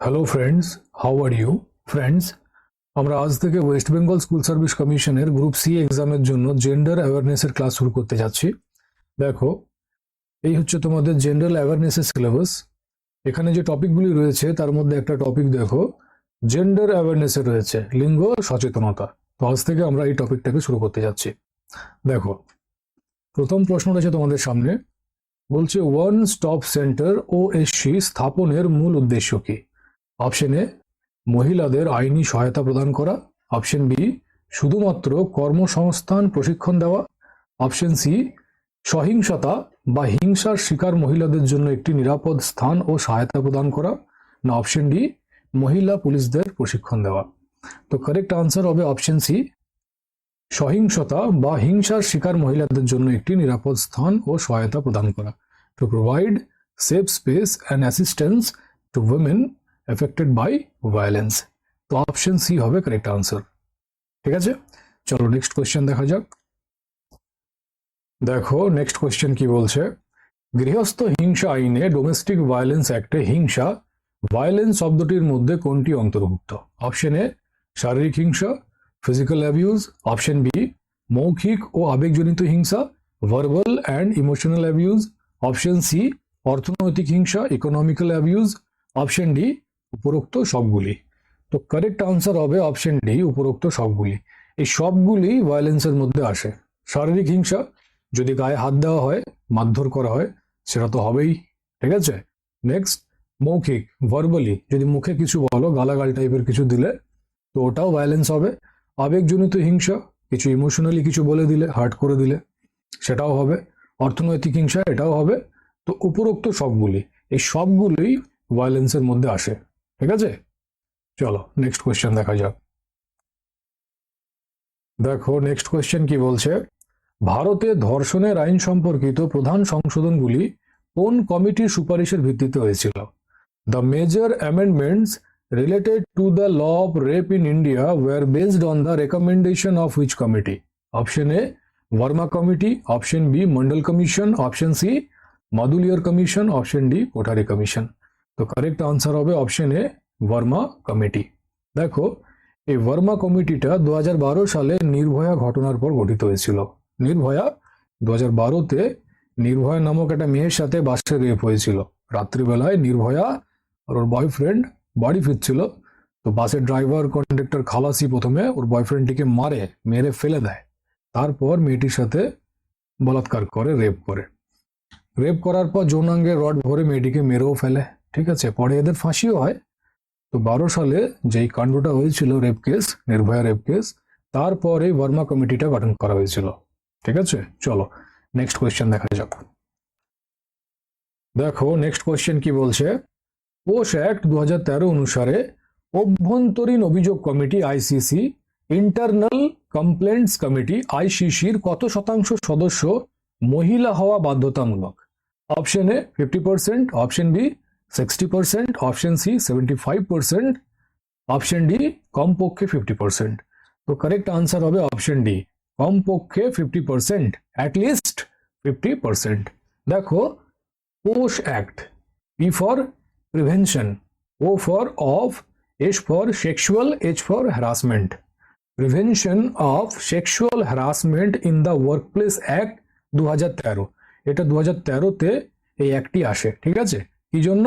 Hello friends how are you friends আমরা আজ থেকে ওয়েস্ট বেঙ্গল স্কুল সার্ভিস কমিশনের গ্রুপ সি এক্সামের জন্য জেন্ডার অ্যাওয়ারনেসের ক্লাস শুরু করতে যাচ্ছি। দেখো, এই হচ্ছে তোমাদের জেন্ডার অ্যাওয়ারনেসের সিলেবাস এখানে যে টপিকগুলি রয়েছে, তার মধ্যে একটা টপিক দেখো। জেন্ডার অ্যাওয়ারনেসে রয়েছে লিঙ্গ সচেতনতা। তো আজ থেকে আমরা এই টপিকটাকে শুরু করতে যাচ্ছি। দেখো, প্রথম প্রশ্ন রয়েছে তোমাদের সামনে। বলছে one stop centre O SC স্থাপনের মূল উদ্দেশ্য কি? অপশন এ মহিলাদের আইনি সহায়তা প্রদান করা। অপশন বি শুধুমাত্র কর্মসংস্থান প্রশিক্ষণ দেওয়া। অপশন সি সহিংসতা বা হিংসার শিকার মহিলাদের জন্য একটি নিরাপদ স্থান ও সহায়তা প্রদান করা। না অপশন ডি মহিলা পুলিশদের প্রশিক্ষণ দেওয়া। তো কারেক্ট আনসার হবে অপশন সি সহিংসতা বা হিংসার শিকার মহিলাদের জন্য একটি নিরাপদ স্থান ও সহায়তা প্রদান করা। To provide safe space and assistance to women affected by violence তো অপশন সি হবে কারেক্ট আনসার ঠিক আছে? চলো নেক্সট কোয়েশ্চেন দেখা যাক। দেখো নেক্সট কোয়েশ্চেন কি বলছে? গৃহস্থ হিংসা আইনে ডোমেস্টিক ভায়োলেন্স অ্যাক্টে হিংসা ভায়োলেন্স শব্দটির মধ্যে কোনটি অন্তর্ভুক্ত? অপশন এ শারীরিক হিংসা ফিজিক্যাল অ্যাবিউজ অপশন বি মৌখিক ও আবেগজনিত হিংসা verbal and emotional abuse option C অর্থনৈতিক হিংসা ইকোনমিক্যাল অ্যাবিউজ অপশন ডি উপরোক্ত সবগুলি। তো কারেক্ট আনসার হবে অপশন ডি উপরোক্ত সবগুলি। এই সবগুলি ভায়োলেন্সের মধ্যে আসে। শারীরিক হিংসা, যদি গায়ে হাত দেওয়া হয়, মারধর করা হয়, সেটা তো হবেই, ঠিক আছে? নেক্সট মৌখিক ভার্বালি যদি মুখে কিছু বলো, গালাগাল টাইপের কিছু দিলে, তো ওটাও ভায়োলেন্স হবে। আবেগজনিত হিংসা, কিছু ইমোশনালি কিছু বলে দিলে হার্ট করে দিলে, সেটাও হবে। অর্থনৈতিক হিংসা, এটাও হবে। তো উপরোক্ত সবগুলি, এই সবগুলোই ভায়োলেন্সের মধ্যে আসে। ঠিক আছে? চলো নেক্সট কোয়েশ্চেন দেখা যাক। দেখো নেক্সট কোয়েশ্চেন কি বলছে? ভারতে ধর্ষণের আইন সম্পর্কিত প্রধান সংশোধনগুলি কোন কমিটির সুপারিশের ভিত্তিতে হয়েছিল? The major amendments related to the law of rape in India were based on the recommendation of which committee option A Verma committee option B Mandal commission option C Mudaliar commission option D Kothari commission তো correct answer হবে option A Verma committee দেখো, এই ভার্মা কমিটিটা দু হাজার বারো সালে নির্ভয়া ঘটনার পর গঠিত হয়েছিল। নির্ভয়া দু হাজার বারোতে নির্ভয়া নামক একটা মেয়ের সাথে বাসে রেপ হয়েছিল। রাত্রিবেলায় নির্ভয়া আর ওর বয়ফ্রেন্ড বাড়ি ফিরছিল। তো বাসের ড্রাইভার কন্ডাক্টর খালাসি প্রথমে ওর বয়ফ্রেন্ডটিকে মারে, মেরে ফেলে দেয়। তারপর মেয়েটির সাথে বলাৎকার করে রেপ করে। রেপ করার পর যৌনাঙ্গে রড ভরে মেয়েটিকে মেরেও ফেলে। ঠিক আছে? পরে এদের ফাঁসিও হয়। তো বারো সালে যেই কাণ্ডটা হয়েছিল rape case Nirbhaya rape case তারপরে বর্মা কমিটিটা গঠন করা হয়েছিল। ঠিক আছে? চলো নেক্সট কোয়েশ্চেন দেখা যাক। দেখো নেক্সট কোয়েশ্চেন কি বলছে? পোষ অ্যাক্ট দু অনুসারে অভ্যন্তরীণ অভিযোগ committee ICC internal complaints committee আইসিসির কত শতাংশ সদস্য মহিলা হওয়া বাধ্যতামূলক? Option A fifty percent option B sixty percent option C seventy five percent option D কমপক্ষে ফিফটি পার্সেন্ট তো কারেক্ট আনসার হবে অপশন ডি কমপক্ষে fifty percent at least fifty percent দেখো POSH act P for prevention, o for of, h for sexual, h for harassment prevention of sexual harassment in the workplace act 2013 এটা 2013 তে এই অ্যাক্টটি আসে, ঠিক আছে? কি জন্য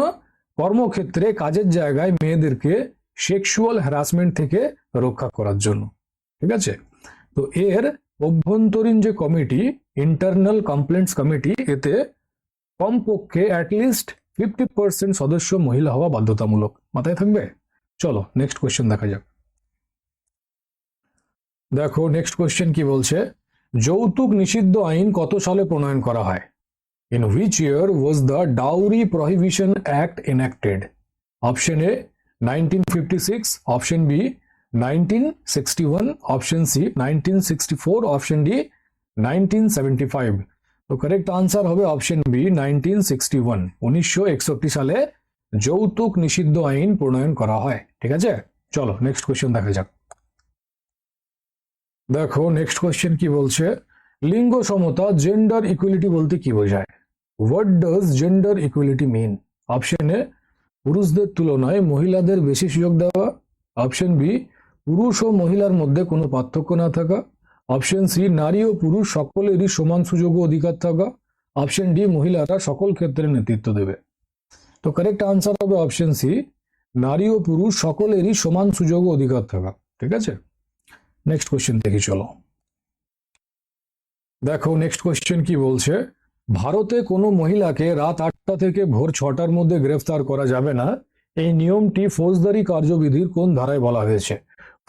কর্মক্ষেত্রে কাজের জায়গায় মেয়েদেরকে সেক্সুয়াল হ্যারাসমেন্ট থেকে রক্ষা করার জন্য। ঠিক আছে? তো এর অভ্যন্তরীণ যে কমিটি ইন্টারনাল কমপ্লেন্টস কমিটি, এতে কমপক্ষে অ্যাটলিস্ট ফিফটি পার্সেন্ট সদস্য মহিলা হওয়া বাধ্যতামূলক। মাথায় থাকবে? চলো নেক্সট কোয়েশ্চেন দেখা যাক। দেখো নেক্সট কোয়েশ্চেন কি বলছে? যৌতুক নিষিদ্ধ আইন কত সালে প্রণয়ন করা হয়? Enacted option A nineteen fifty six option B nineteen sixty one option C nineteen sixty four option D nineteen seventy five তো কারেক্ট আনসার হবে option B nineteen sixty one উনিশশো একষট্টি সালে যৌতুক নিষিদ্ধ আইন প্রণয়ন করা হয়। ঠিক আছে? চলো নেক্সট কোয়েশ্চেন দেখা যাক। দেখো নেক্সট কোয়েশ্চেন কি বলছে? লিঙ্গ সমতা জেন্ডার ইকুয়ালিটি বলতে কি বোঝায়? What does gender equality mean option A পুরুষদের তুলনায় মহিলাদের বেশি সুযোগ দেওয়া। অপশন বি পুরুষ ও মহিলার মধ্যে কোনো পার্থক্য না থাকা। অপশন সি নারী ও পুরুষ সকলেরই সমান সুযোগ ও অধিকার থাকা। অপশন ডি মহিলারা সকল ক্ষেত্রে নেতৃত্ব দেবে। তো কারেক্ট আনসার হবে অপশন সি নারী ও পুরুষ সকলেরই সমান সুযোগ ও অধিকার থাকা। ঠিক আছে? নেক্সট কোশ্চেন দেখি, চলো। দেখো নেক্সট কোশ্চেন কি বলছে? ভারতে কোনো মহিলাকে রাত আটটা থেকে ভোর ছটার মধ্যে গ্রেফতার করা যাবে না। এই নিয়মটি ফৌজদারি কার্যবিধির কোন ধারায় বলা হয়েছে?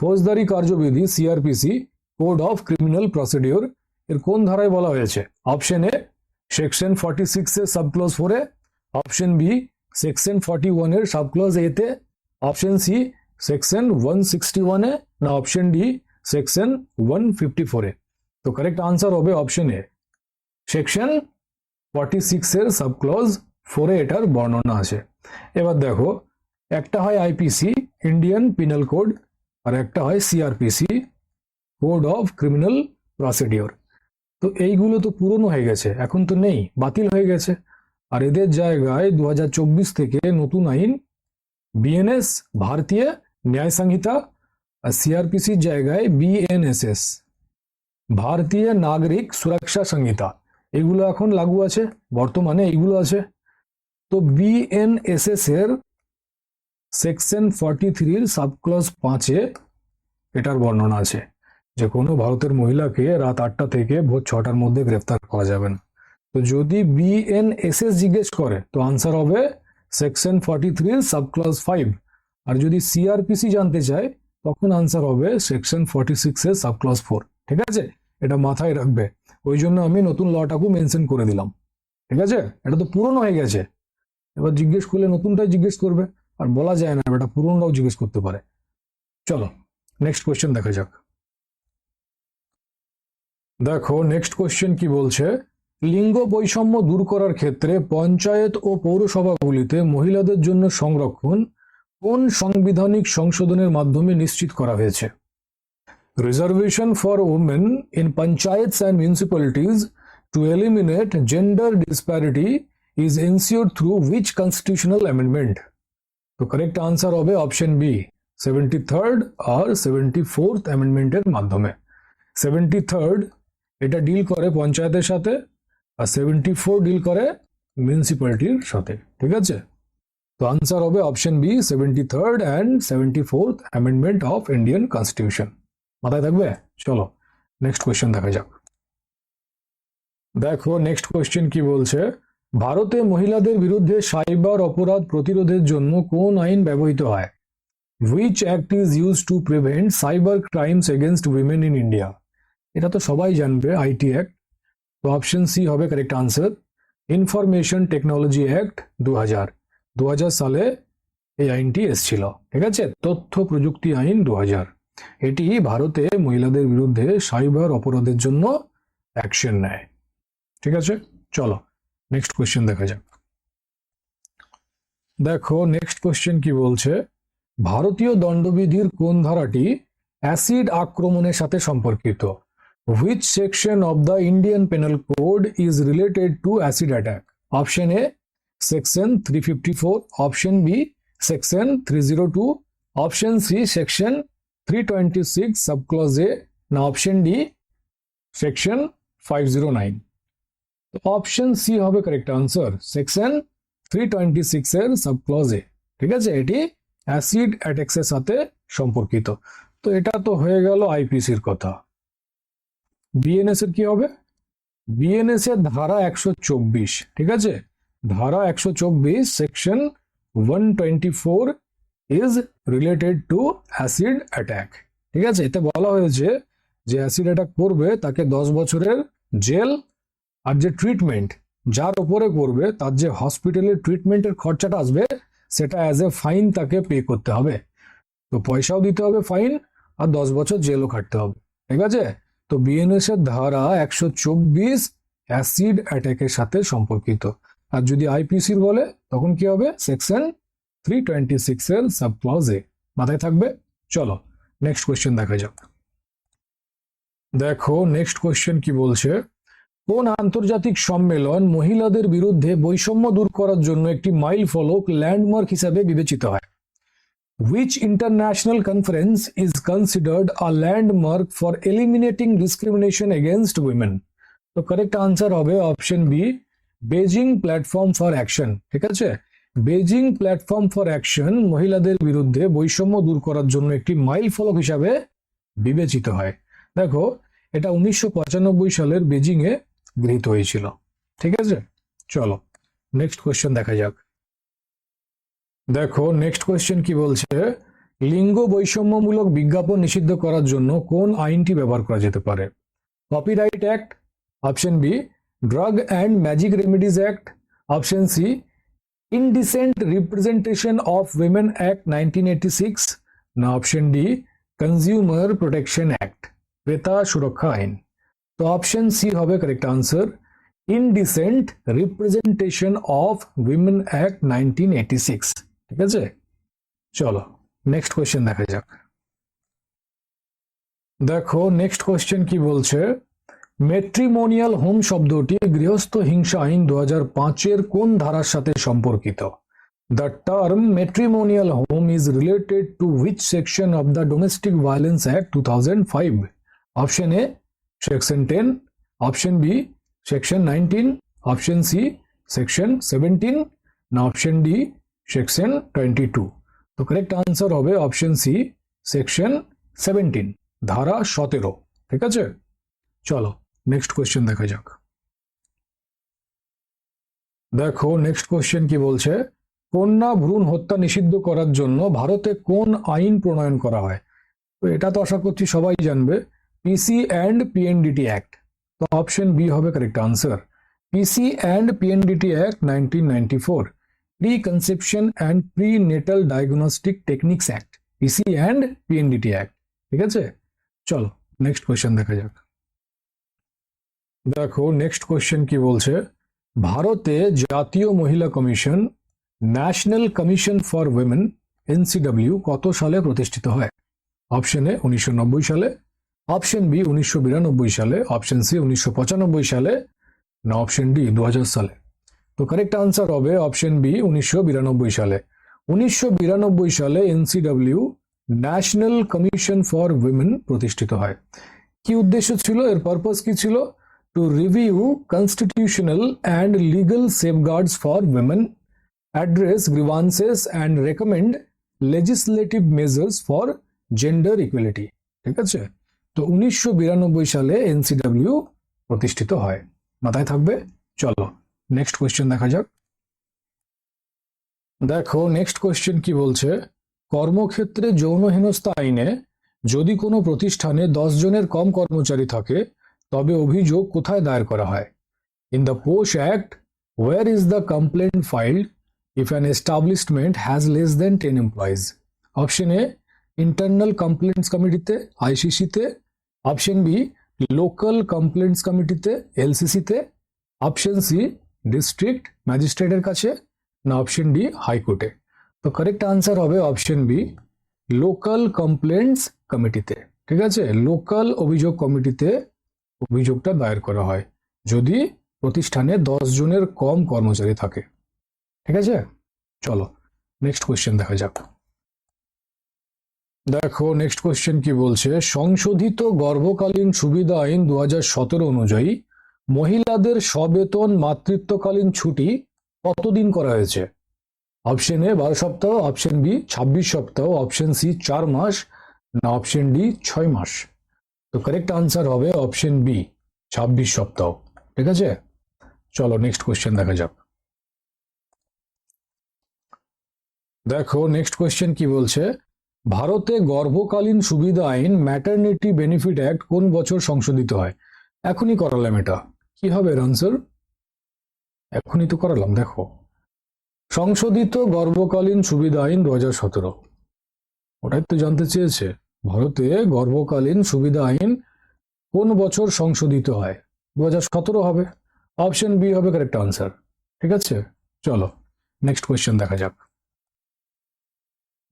ফৌজদারি কার্যবিধি CRPC code of criminal procedure এর কোন ধারায় বলা হয়েছে? Option A section forty six subclause ফোরে অপশন বি সেকশন ফর্টি ওয়ানের সাবক্লজ এতে option C section one sixty ওয়ানে না option D section one fifty ফোরে তো কারেক্ট আনসার হবে অপশন এ সেকশন ফর্টি সিক্সের সাবক্লজ ফোরে এটার বর্ণনা আছে। এবার দেখো, একটা হয় আইপিসি ইন্ডিয়ান পিনাল কোড আর একটা হয় CRPC code of criminal procedure তো এইগুলো তো পুরনো হয়ে গেছে, এখন তো নেই, বাতিল হয়ে গেছে। আর এদের জায়গায় দু হাজার চব্বিশ থেকে নতুন আইন বিএনএস ভারতীয় ন্যায় সংহিতা, আর সিআরপিসির জায়গায় বিএনএসএস ভারতীয় নাগরিক সুরক্ষা সংহিতা। এগুলো এখন লাগু আছে, বর্তমানে এইগুলো আছে। তো বিএনএসএস এর সেকশন ফর্টি থ্রির সাবক্লজ পাঁচে এটার বর্ণনা আছে যে কোনো ভারতের মহিলাকে রাত আটটা থেকে ভোর ছটার মধ্যে গ্রেফতার করা যাবে না। তো যদি বিএনএসএস জিজ্ঞেস করে, তো আনসার হবে সেকশন ফর্টি থ্রির সাবক্লজ ফাইভ আর যদি সিআরপিসি জানতে চায়, তখন আনসার হবে সেকশন ফর্টি সিক্সের সাবক্লজ ফোর ঠিক আছে? এটা মাথায় রাখবে। ওই জন্য আমি নতুন লটাকেও মেনশন করে দিলাম। ঠিক আছে? এটা তো পুরনো হয়ে গেছে। এবার জিজ্ঞেস করলে নতুনটাই জিজ্ঞেস করবে। আর বলা যায় না এটা পুরনোটাও জিজ্ঞেস করতে পারে। চলো নেক্সট কোয়েশ্চেন দেখা যাক। দেখো নেক্সট কোয়েশ্চেন কি বলছে? লিঙ্গ বৈষম্য দূর করার ক্ষেত্রে পঞ্চায়েত ও পৌরসভাগুলিতে মহিলাদের জন্য সংরক্ষণ কোন সাংবিধানিক সংশোধনের মাধ্যমে নিশ্চিত করা হয়েছে? Reservation for women in panchayats and municipalities to eliminate gender disparity is ensure through which constitutional amendment তো কারেক্ট আনসার হবে অপশন বি সেভেন্টি থার্ড আর সেভেন্টি ফোর্থ অ্যামেন্ডমেন্টের মাধ্যমে সেভেন্টি থার্ড এটা ডিল করে পঞ্চায়েতের সাথে আর সেভেন্টি ফোর ডিল করে মিউনিসিপ্যালিটির সাথে ঠিক আছে তো আনসার হবে option B seventy third and seventy fourth amendment of Indian constitution মাথায় থাকবে? চলো নেক্সট কোয়েশ্চেন দেখা যাক। দেখো নেক্সট কোয়েশ্চেন কি বলছে? ভারতে মহিলাদের বিরুদ্ধে সাইবার অপরাধ প্রতিরোধের জন্য কোন আইন ব্যবহৃত হয়? Which act is use to prevent cyber crimes against women in India এটা তো সবাই জানবে আইটি অ্যাক্ট তো অপশন সি হবে correct answer information technology act দু হাজার দু হাজার সালে এই আইনটি এসেছিল। ঠিক আছে? তথ্য প্রযুক্তি আইন দু হাজার এটি ভারতে মহিলাদের বিরুদ্ধে সাইবার অপরাধের জন্য অ্যাকশন নেয়। ঠিক আছে? চলো নেক্সট কোয়েশ্চেন দেখা যাক। দেখো নেক্সট কোয়েশ্চেন কি বলছে? ভারতীয় দণ্ডবিধির কোন ধারাটি অ্যাসিড আক্রমণের সাথে সম্পর্কিত? Which section of the Indian penal code is related to acid attack option A section three fifty four option B section three zero two option C section three twenty six subclause A না option D section five zero nine option C হবে correct answer section three twenty six এর subclause A ঠিক আছে? এটি acid অ্যাটাক্সের সাথে সম্পর্কিত। তো এটা তো হয়ে গেল আইপিসির কথা। বিএনএস এর কি হবে? বিএনএস এর ধারা একশো চব্বিশ। ঠিক আছে? ধারা একশো চব্বিশ section one twenty four is related to acid attack ঠিক আছে? এতে বলা হয়েছে যে অ্যাসিড অ্যাটাক করবে, তাকে দশ বছরের জেল আর যে ট্রিটমেন্ট যার উপরে করবে, তার যে হসপিটালের ট্রিটমেন্টের খরচাটা আসবে, সেটা অ্যাজ এ ফাইন তাকে পে করতে হবে। তো পয়সাও দিতে হবে ফাইন আর দশ বছর জেলও খাটতে হবে। ঠিক আছে? তো বিএনএস এর ধারা একশো চব্বিশ অ্যাসিড অ্যাটাকের সাথে সম্পর্কিত। আর যদি আইপিসির বলে, তখন কি হবে? সেকশন থ্রি টোয়েন্টি সিক্স এর সাব এ মাথায় থাকবে? চলো নেক্সট কোয়েশ্চেন দেখা যাক। দেখো নেক্সট কোয়েশ্চেন কি বলছে? কোন আন্তর্জাতিক সম্মেলন মহিলাদের বিরুদ্ধে বৈষম্য দূর করার জন্য একটি মাইল ফলক ল্যান্ডমার্ক হিসাবে বিবেচিত হয়? Which international conference is considered a landmark for eliminating discrimination against women তো কারেক্ট আনসার হবে option B Beijing platform for action ঠিক আছে? বেজিং প্ল্যাটফর্ম ফর অ্যাকশন মহিলাদের বিরুদ্ধে বৈষম্য দূর করার জন্য একটি মাইল ফলক হিসাবে বিবেচিত হয়। দেখো, এটা উনিশশো পঁচানব্বই সালের বেজিং এ গৃহীত হয়েছিল। ঠিক আছে? চলো নেক্সট কোয়েশ্চেন দেখা যাক। দেখো নেক্সট কোয়েশ্চেন কি বলছে? লিঙ্গ বৈষম্যমূলক বিজ্ঞাপন নিষিদ্ধ করার জন্য কোন আইনটি ব্যবহার করা যেতে পারে? Copyright act option B drug and magic remedies act option C indecent representation of women act nineteen eighty six না option D consumer protection act ক্রেতা সুরক্ষা আইন তো অপশন সি হবে correct answer indecent representation of women act nineteen eighty six ঠিক আছে চলো next question দেখা যাক দেখো নেক্সট কোয়েশ্চেন কি বলছে মেট্রিমোনিয়াল হোম শব্দটি গৃহস্থ হিংসা আইন দু পাঁচের কোন ধারার সাথে সম্পর্কিত? The term matrimonial home is related to which section of the domestic violence act two thousand five option A section ten option B section nineteen option C section seventeen না option D section twenty two তো correct answer হবে option C section seventeen ধারা সতেরো। ঠিক আছে? চলো। Next question দেখা যাক। দেখো নেক্সট কোয়েশ্চেন কি বলছে? কন্যা ভ্রূণ হত্যা নিষিদ্ধ করার জন্য ভারতে কোন আইন প্রণয়ন করা হয়? তো এটা তো আশা করছি সবাই জানবে। পিসি অ্যান্ড পিএনডিটি অ্যাক্ট তো অপশন বি হবে correct answer PC and PNDT act nineteen ninety four preconception and prenatal diagnostic techniques act PC and PNDT act ঠিক আছে? চলো নেক্সট কোয়েশ্চেন দেখা যাক। দেখো নেক্সট কোয়েশ্চেন কি বলছে? ভারতে জাতীয় মহিলা commission national commission for women NCW কত সালে প্রতিষ্ঠিত হয়? অপশন এ উনিশশো নব্বই সালে। অপশন বি উনিশশো বিরানব্বই সালে। অপশন সি উনিশশো পঁচানব্বই সালে। না অপশন ডি দু হাজার সালে। তো কারেক্ট আনসার হবে অপশন বি উনিশশো বিরানব্বই সালে। উনিশশো বিরানব্বই সালে NCW national commission for women প্রতিষ্ঠিত হয়। কি উদ্দেশ্য ছিল? এর পারপাস কি ছিল? To review constitutional and legal safeguards for women address grievances and recommend legislative measures for gender equality ঠিক আছে? তো উনিশশো সালে এনসিডব্লিউ প্রতিষ্ঠিত হয়। মাথায় থাকবে? চলো নেক্সট কোয়েশ্চেন দেখা যাক। দেখো নেক্সট কোয়েশ্চেন কি বলছে? কর্মক্ষেত্রে যৌন হেনস্থা আইনে যদি কোনো প্রতিষ্ঠানে দশ জনের কম কর্মচারী থাকে তবে অভিযোগ কোথায় দায়ের করা হয়? In the POSH act where is the complaint filed if an establishment has less than ten employees option A internal complaints কমিটিতে আইসিসিতে অপশন বি লোকাল কমপ্লেন্টস কমিটিতে এলসিসিতে অপশন সি ডিস্ট্রিক্ট ম্যাজিস্ট্রেটের কাছে। না অপশন ডি হাইকোর্টে তো কারেক্ট আনসার হবে অপশন বি লোকাল কমপ্লেন্টস কমিটিতে ঠিক আছে? লোকাল অভিযোগ কমিটিতে অভিযোগটা দায়ের করা হয়, যদি প্রতিষ্ঠানে দশ জনের কম কর্মচারী থাকে। ঠিক আছে? চলো নেক্সট কোয়েশ্চেন দেখা যাক। দেখো নেক্সট কোয়েশ্চেন কি বলছে? সংশোধিত গর্ভকালীন সুবিধা আইন দু হাজার সতেরো অনুযায়ী মহিলাদের সবেতন মাতৃত্বকালীন ছুটি কতদিন করা হয়েছে? অপশন এ বারো সপ্তাহ অপশন বি ছাব্বিশ সপ্তাহ অপশন সি চার মাস, না অপশন ডি ছয় মাস। তো কারেক্ট আনসার হবে অপশন বি ছাব্বিশ সপ্তাহ, ঠিক আছে? চলো নেক্সট কোয়েশ্চেন দেখা যাক। দেখো নেক্সট কোয়েশ্চেন কি বলছে? ভারতে গর্ভকালীন সুবিধা আইন ম্যাটারনিটি বেনিফিট অ্যাক্ট কোন বছর সংশোধিত হয়? এখনই করালাম এটা। কি হবে এর আনসার এখনই তো করালাম, দেখো। সংশোধিত গর্ভকালীন সুবিধা আইন দু হাজার সতেরো। ওটাই তো জানতে চেয়েছে। ভারতে গর্ভকালীন সুবিধা আইন কোন বছর সংশোধিত হয়? দু হাজার সতেরো হবে। অপশন বি হবে কারেক্ট আনসার ঠিক আছে? চলো নেক্সট কোয়েশ্চেন দেখা যাক।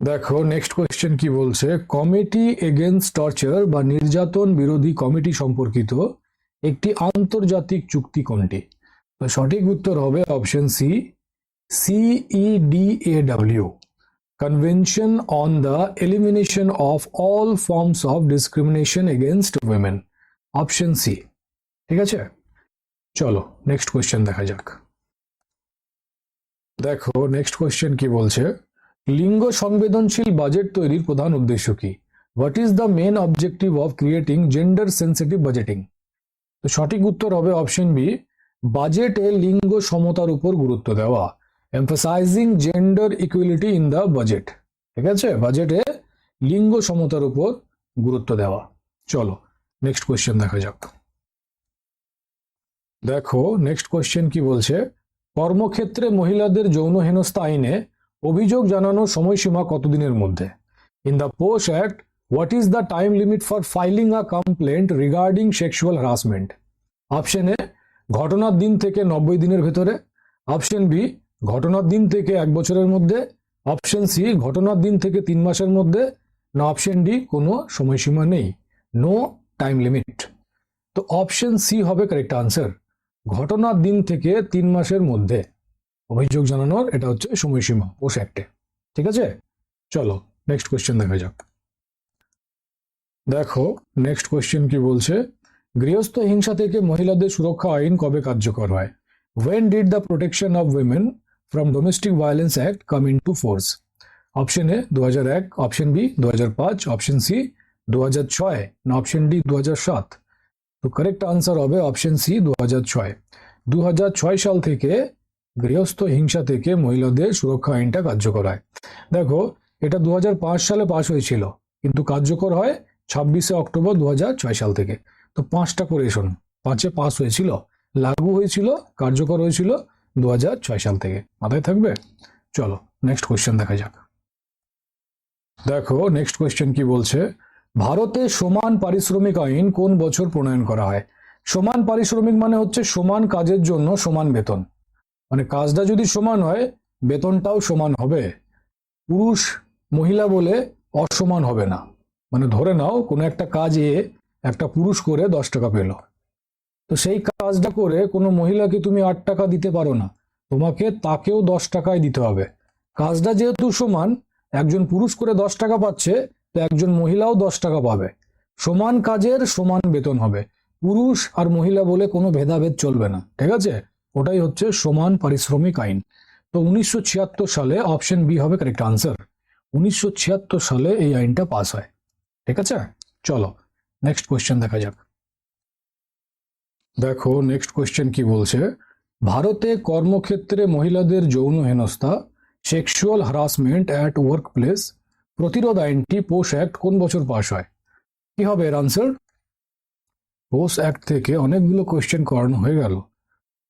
দেখো নেক্সট কোয়েশ্চেন কি বলছে? কমিটি এগেনস্ট টর্চার বা নির্যাতন বিরোধী কমিটি সম্পর্কিত একটি আন্তর্জাতিক চুক্তি কোনটি? সঠিক উত্তর হবে option C CEDAW convention on the elimination of all forms of discrimination against women option C ঠিক আছে? চলো নেক্সট কোয়েশ্চেন দেখা যাক। দেখো নেক্সট কোয়েশ্চেন কি বলছে? লিঙ্গ সংবেদনশীল বাজেট তৈরির প্রধান উদ্দেশ্য কি? What is the main objective of creating gender sensitive budgeting তো সঠিক উত্তর হবে অপশন বি বাজেটে লিঙ্গ সমতার উপর গুরুত্ব দেওয়া। Emphasising gender equality in the budget ঠিক আছে? বাজেটে লিঙ্গ সমতার উপর গুরুত্ব দেওয়া। চলো নেক্সট কোয়েশ্চেন দেখা যাক। দেখো নেক্সট কোয়েশ্চেন কি বলছে? কর্মক্ষেত্রে মহিলাদের যৌন হেনস্থা আইনে অভিযোগ জানানোর সময়সীমা কতদিনের মধ্যে? In the POSH act what is the time limit for filing a complaint regarding sexual harassment option A ঘটনার দিন থেকে নব্বই দিনের ভেতরে। অপশন বি ঘটনার দিন থেকে এক বছরের মধ্যে অপশন সি ঘটনার দিন থেকে তিন মাসের মধ্যে, না অপশন ডি কোনো সময়সীমা নেই নো টাইম লিমিট তো অপশন সি হবে কারেক্ট আনসার ঘটনার দিন থেকে তিন মাসের মধ্যে। অভিযোগ জানানোর, এটা হচ্ছে সময়সীমা পোস্ট অ্যাক্টে ঠিক আছে? চলো নেক্সট কোয়েশ্চেন দেখা যাক। দেখো নেক্সট কোয়েশ্চেন কি বলছে? গৃহস্থ হিংসা থেকে মহিলাদের সুরক্ষা আইন কবে কার্যকর হয়? When did the protection of women domestic violence act come into force option A দু এক অপশন বি দু পাঁচ অপশন সি দু ছয় না অপশন ডি দু সাত তো কারেক্ট আনসার হবে অপশন সি দু ছয় দু সাল থেকে গৃহস্থ হিংসা থেকে মহিলাদের সুরক্ষা আইনটা কার্যকর হয়। দেখো, এটা দু হাজার পাঁচ সালে পাশ হয়েছিল, কিন্তু কার্যকর হয় ছাব্বিশে অক্টোবর দু সাল থেকে। তো পাঁচটা করে শোন, পাঁচে পাস হয়েছিল, লাগু হয়েছিল, কার্যকর হয়েছিল দু সাল থেকে। মাথায় থাকবে? চলো নেক্সট কোয়েশ্চেন দেখা যাক। দেখো নেক্সট কোয়েশ্চেন কি বলছে? ভারতে সমান পারিশ্রমিক আইন কোন বছর প্রণয়ন করা হয়? সমান পারিশ্রমিক মানে হচ্ছে সমান কাজের জন্য সমান বেতন। মানে কাজটা যদি সমান হয়, বেতনটাও সমান হবে। পুরুষ, মহিলা বলে অসমান হবে না। মানে ধরে নাও, কোনো একটা কাজে একটা পুরুষ করে দশ টাকা পেল। তো সেই কাজটা করে কোনো মহিলাকে তুমি আট টাকা দিতে পারো না। তোমাকে তাকেও দশ টাকায় দিতে হবে। কাজটা যেহেতু সমান, একজন পুরুষ করে দশ টাকা পাচ্ছে, তো একজন মহিলাও দশ টাকা পাবে। সমান কাজের সমান বেতন হবে। পুরুষ আর মহিলা বলে কোনো ভেদাভেদ চলবে না, ঠিক আছে? ওটাই হচ্ছে সমান পারিশ্রমিক আইন। তো উনিশশো ছিয়াত্তর সালে অপশন বি হবে কারেক্ট আনসার উনিশশো ছিয়াত্তর সালে এই আইনটা পাস হয়, ঠিক আছে? চলো নেক্সট কোয়েশ্চেন দেখা যাক। দেখো নেক্সট কোয়েশ্চেন কি বলছে? ভারতে কর্মক্ষেত্রে মহিলাদের যৌন হেনস্থা sexual harassment at workplace প্রতিরোধ আইনটি পোষ অ্যাক্ট কোন বছর পাশ হয়? কি হবে এর আনসার পোষ অ্যাক্ট থেকে অনেকগুলো কোয়েশ্চেন করানো হয়ে গেল।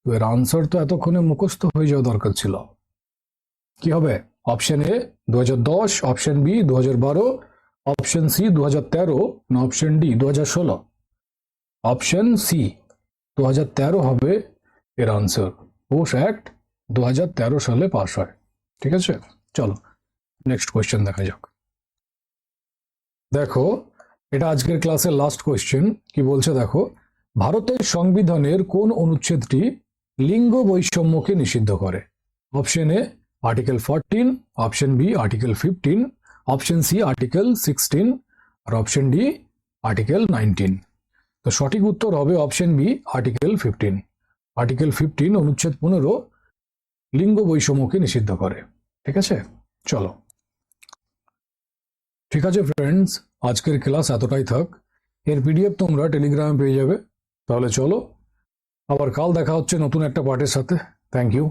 এর আনসার তো এতক্ষণে মুখস্থ হয়ে যাওয়া দরকার ছিল। কি হবে? অপশন এ দু হাজার দশ অপশন বি দু হাজার বারো অপশন সি দু হাজার তেরো, না অপশন ডি দুহাজার ষোলো? অপশন সি দু হাজার তেরো হবে এর আনসার পোষ অ্যাক্ট দুহাজার তেরো সালে পাশ হয়। ঠিক আছে? চলো নেক্সট কোয়েশ্চেন দেখা যাক। দেখো, এটা আজকের ক্লাসের লাস্ট কোয়েশ্চেন কি বলছে দেখো? ভারতের সংবিধানের কোন অনুচ্ছেদটি লিঙ্গ বৈষম্যকে নিষিদ্ধ করে? Option A article fourteen option B article fifteen option C article sixteen R option D article nineteen তো সঠিক উত্তর হবে option B article fifteen article fifteen অনুচ্ছেদ পনেরো, লিঙ্গ বৈষম্যকে নিষিদ্ধ করে। ঠিক আছে? চলো। ঠিক আছে ফ্রেন্ডস আজকের ক্লাস এতটাই থাক। এর পিডিএফ তোমরা টেলিগ্রামে পেয়ে যাবে। তাহলে চলো। আবার কাল দেখা হচ্ছে নতুন একটা পার্টের সাথে। Thank you